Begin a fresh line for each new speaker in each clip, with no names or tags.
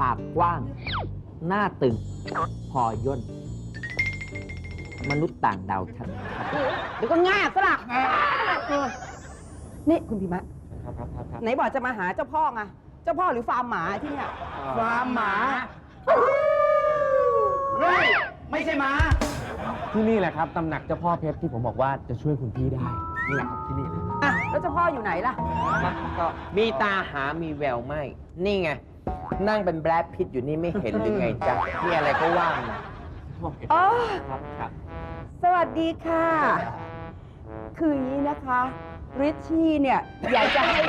ปากกว้าง หน้าตึงพอย่น มนุษย์ต่างดาวชัด
เดี๋ยวก็ง่าสลักนี่คุณพิมะ
ครับครับครับครับ
ไหนบอกจะมาหาเจ้าพ่อไงเจ้าพ่อหรือฟาร์มหมาที่เนี่ย
ฟาร์มหมาเฮ้ยไม่ใช่หมา
ที่นี่แหละครับตำหนักเจ้าพ่อเพชรที่ผมบอกว่าจะช่วยคุณพี่ได้นี่แหละครับที่นี่เลย
อะ แล้วเจ้าพ่ออยู่ไหนล่ะ
ก็มีตาหามีแววไม่ นี่ไง นั่งเป็นแบล็ดพิทอยู่นี่ไม่เห็นหรือไงจ๊ะนี่อะไรก็ว่างนะ
อ๋อ
ครับครับ
สวัสดีค่ะ คืออย่างนี้นะคะ ริชชี่เนี่ย อยากจะให้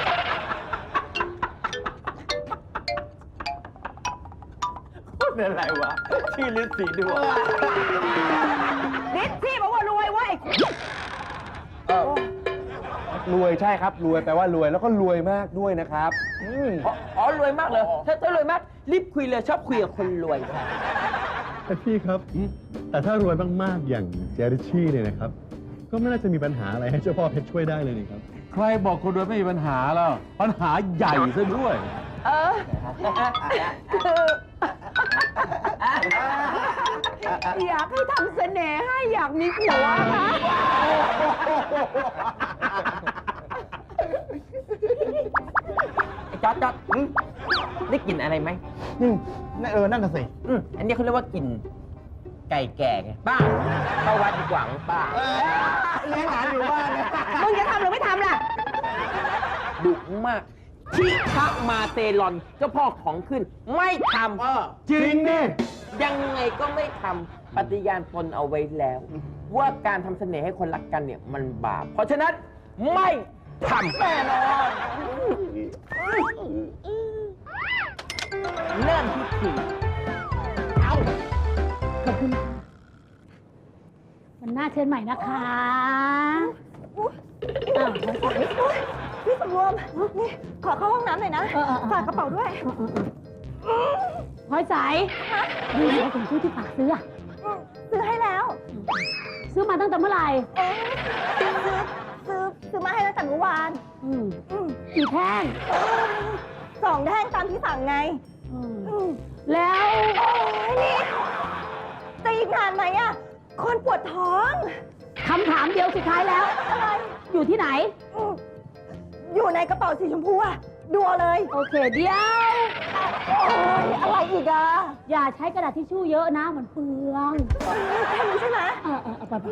เป็นอะไรวะที่ลิศสีดวง
ริชชี่บอกว่ารวยเว้ย
รวยใช่ครับรวยแปลว่ารวยแล้วก็รวยมากด้วยนะครับอืม
อ๋ออ๋อรวยมากเลยถ้าถ้ารวยมาก รีบคุยเลยชอบคุยกับคนรวยค่ะ
แต่พี่ครับ แต่ถ้ารวยมาก ๆ อย่างเจริชี่เนี่ยนะครับ ก็ไม่น่าจะมีปัญหาอะไรให้เจ้าพ่อเพชรช่วยได้เลยนี่ครับ
ใครบอกคนรวยไม่มีปัญหาแล้ว ปัญหาใหญ่ซะด้วย
เออคืออยากให้ทำเสน่ห์ให้อยากมีผัวค่ะ
จอดจอดอืมได้กลิ่นอะไรไหม
อืมนั่นเออ นั่นน่ะสิ
อืมอันนี้เขาเรียกว่ากลิ่นไก่แก่ไงป้าเข้าวัดดีกว่ามั้งป้า
เลี้ยงหลานอยู่บ้านเนี่ย
มึงจะทำหรือไม่ทำล่ะ
ดุมากชิคามาเตลอนเจ้าพ่อของขึ้น ไม่ทำ
จริงดิ
ยังไงก็ไม่ทำปฏิญาณตนเอาไว้แล้ว ว่าการทำเสน่ห์ให้คนรักกันเนี่ยมันบาปเพราะฉะนั้นไม่ทำ แน่นอน เริ่มที่สี่
วันหน้าเชิญใหม่นะคะอ้าวขอใส่
พี่สำรวมนี่ขอเข้าห้องน้ำหน่อยนะ
เออเออเออ
ฝากกระเป๋าด้วย
พลอยใสดูสิว่าถุงชื่อที่ฝากซื้ออะ
ซื้อให้แล้ว
ซื้อมาตั้งแต่เมื่อไหร่
เอ๊ะซื้อซื้อซื้อมาให้ตั้งแต่เมื่อวาน
อืม
อืม
กี่แท่ง
เออสองแท่งตามที่สั่งไง
อืม
อืม
แล้ว
โอ้ยนี่จะอีกนานไหมอะคนปวดท้อง
คำถามเดียวสุดท้ายแล้ว
อะไร
อยู่ที่ไหน
อืมอยู่ในกระเป๋าสีชมพูอะดูเอาเลย
โอเคเดี๋ยว
โอ้ยอะไรอีกอะ
อย่าใช้กระดาษทิชชู่เยอะนะมันเปลือง
แค่นี้ใช่ไหม
เออเออเอาไปไป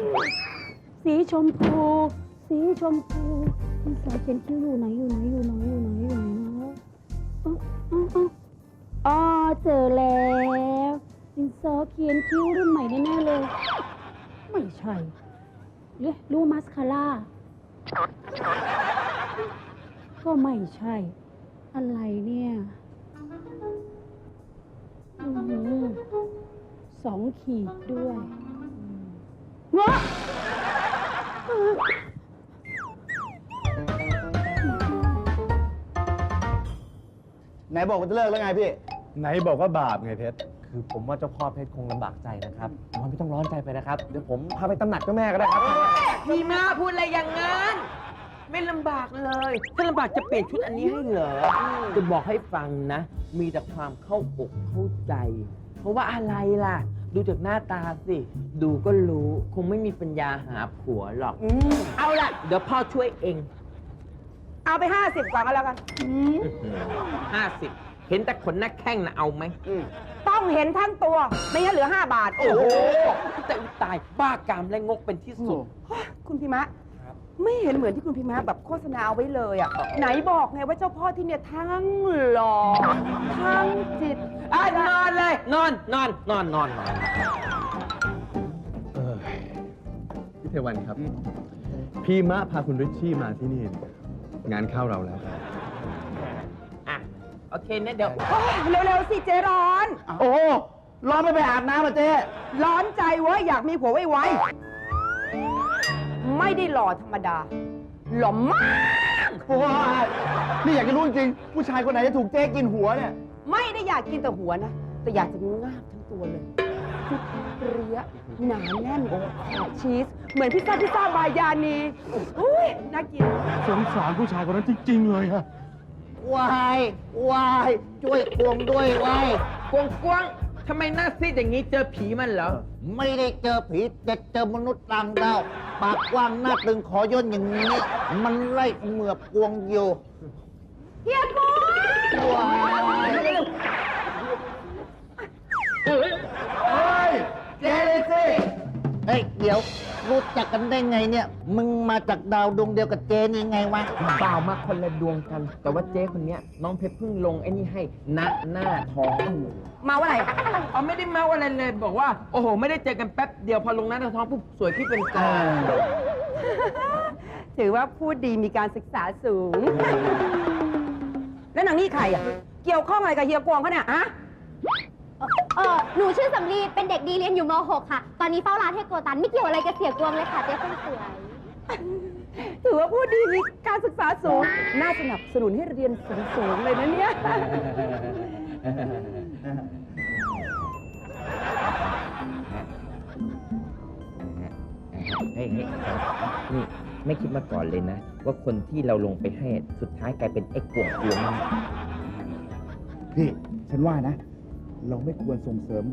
สีชมพู สีชมพู พี่สาวเขียนคิ้วอยู่ไหนอยู่ไหนอยู่ไหนอยู่ไหนอยู่ไหนเนาะอ๋ออ๋ออ๋ออ๋อเจอแล้วดินสอเขียนคิ้วรุ่นใหม่แน่ๆเลย ไม่ใช่หรือรูมาสคาร่าก็ไม่ใช่ อะไรเนี่ยอือหือสองขีดด้วยเงาะ
ไหนบอกว่าจะเลิกแล้วไงพี่
ไหนบอกว่าบาปไงเพชร
คือผมว่าเจ้าพ่อเพชรคงลำบากใจนะครับผมว่าไม่ต้องร้อนใจไปนะครับ เดี๋ยวผมพาไปตำหนักเจ้าแม่ก็ได้ครับ
พี่มาพูดอะไรอย่างงั้น ไม่ลำบากเลย ถ้าลำบากจะเปลี่ยนชุดอันนี้ให้เหรอจะบอกให้ฟังนะ มีแต่ความเข้าอกเข้าใจ เพราะว่าอะไรล่ะ ดูจากหน้าตาสิ ดูก็รู้ คงไม่มีปัญญาหาผัวหรอก เอาล่ะ เดี๋ยวพ่อช่วยเอง
เอาไปห้าสิบก่อนก็แล้วกัน
ห้าสิบเห็นแต่ขนหน้าแข้งนะเอาไหม
ต้องเห็นทั้งตัว ไม่งั้นเหลือ 5 บาท
โอ้โหแต่อุยตายบ้ากามและงกเป็นที่สุด
คุณพิมะ ไม่เห็นเหมือนที่คุณพิมะแบบโฆษณาเอาไว้เลยอะ ไหนบอกไงว่าเจ้าพ่อที่เนี่ยทั้งหล่อทั้งจิต
อะนอนเลย นอนนอนนอนนอนนอน
เออพี่เทวันครับ พีมะพาคุณริชชี่มาที่นี่เนี่ย งานเข้าเราแล้วครับ
อะโอเคเนี่ยเดี๋ยว
โอ้ยเร็วๆสิเจร้อน
โอ้ร้อนไม่ไปอาบน้ำอะเจ๊
ร้อนใจเว้ยอยากมีผัวไวๆไม่ได้หล่อธรรมดา หล่อมาก
โอ้ยนี่อยากจะรู้จริงๆผู้ชายคนไหนจะถูกเจ๊กินหัวเนี่ย
ไม่ได้อยากกินแต่หัวนะ แต่อยากจะงาบทั้งตัวเลย ฟิตเปรี้ยหนาแน่นขอบชีส เหมือนพิซซ่าพิซซ่าบายานีอุ้ยน่ากิน
สงสารผู้ชายคนนั้นจริง ๆ เลยอะ
วายวายช่วยควงด้วยวาย
กวงกวงทำไมหน้าซีดอย่างนี้เจอผีมันเหรอ
ไม่ได้เจอผีแต่เจอมนุษย์ต่างดาวปากกว้างหน้าตึงขอย่นอย่างนี้ มันไล่เหมือบกวงอยู่
เฮียกู
วาย
เฮ้ย เจ๊เลยสิ
เฮ้ย เดี๋ยวรู้จักกันได้ไงเนี่ย มึงมาจากดาวดวงเดียวกับเจนยังไงวะ
เปล่ามาคนละดวงกัน แต่ว่าเจ๊คนเนี้ยน้องเพชรเพิ่งลงไอ้นี่ให้ณหน้าท้อง
มาว่าอะไร
เอาไม่ได้เมาอะไรเลยบอกว่า โอ้โห ไม่ได้เจอกันแป๊บเดียวพอลงหน้าท้องปุ๊บสวยขึ้นเป็นกอง
ถือว่าพูดดีมีการศึกษาสูง แล้วนางนี่ใครอะ เกี่ยวข้องอะไรกับเฮียกวงเขาเนี่ยอะ
เออหนูชื่อสำลีเป็นเด็กดีเรียนอยู่ม .6 ค่ะ ตอนนี้เฝ้าร้านให้โกตัน ไม่เกี่ยวอะไรกับเสียกวงเลยค่ะเจ๊คนสวย
ถือว่าพูดดีมีการศึกษาสูง น่าสนับสนุนให้เรียนสูงๆเลยนะเนี่ย
เฮ้ยเฮ้ยนี่ไม่คิดมาก่อนเลยนะ ว่าคนที่เราลงไปให้ สุดท้ายกลายเป็นไอ้กวงกวง
พี่ ฉันว่านะ เราไม่ควรส่งเสริม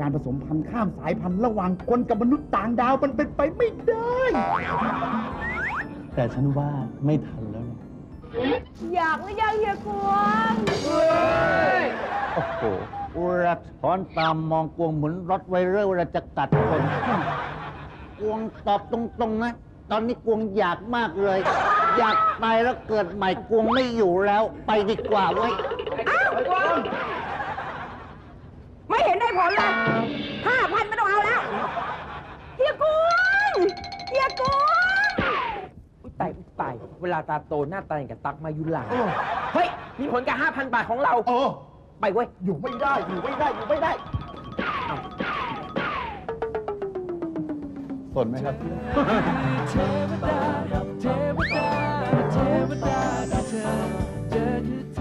การผสมพันธุ์ข้ามสายพันธุ์ระหว่างคนกับมนุษย์ต่างดาวมันเป็นไปไม่ได้
แต่ฉันว่าไม่ทันแล้วนะ
อยากหรือยังเฮียกวง
โอ้โหอุระถอนตามมองกวงเหมือนรถไวเรอร์เวลาจะกัดคนกวงตอบตรงๆนะ ตอนนี้กวงอยากมากเลย อยากตายแล้วเกิดใหม่กวงไม่อยู่แล้ว ไปดีกว่าเว้ย
อ้าวกวง ไม่เห็นได้ผลเลยห้าพันไม่ต้องเอาแล้วเฮียกวงเฮียกวง
อุ้ยตายอุ้ยตายเวลาตาโตหน้าตาอย่างกับตักมายุลาเฮ้ย มีผลกับ5,000บาทของเรา
โอ้
ไปเว้ย
อยู่ไม่ได้ อยู่ไม่ได้ อยู่ไม่ได้
สนไหมครับ
เทวดาเทวดาเทวดาเธอ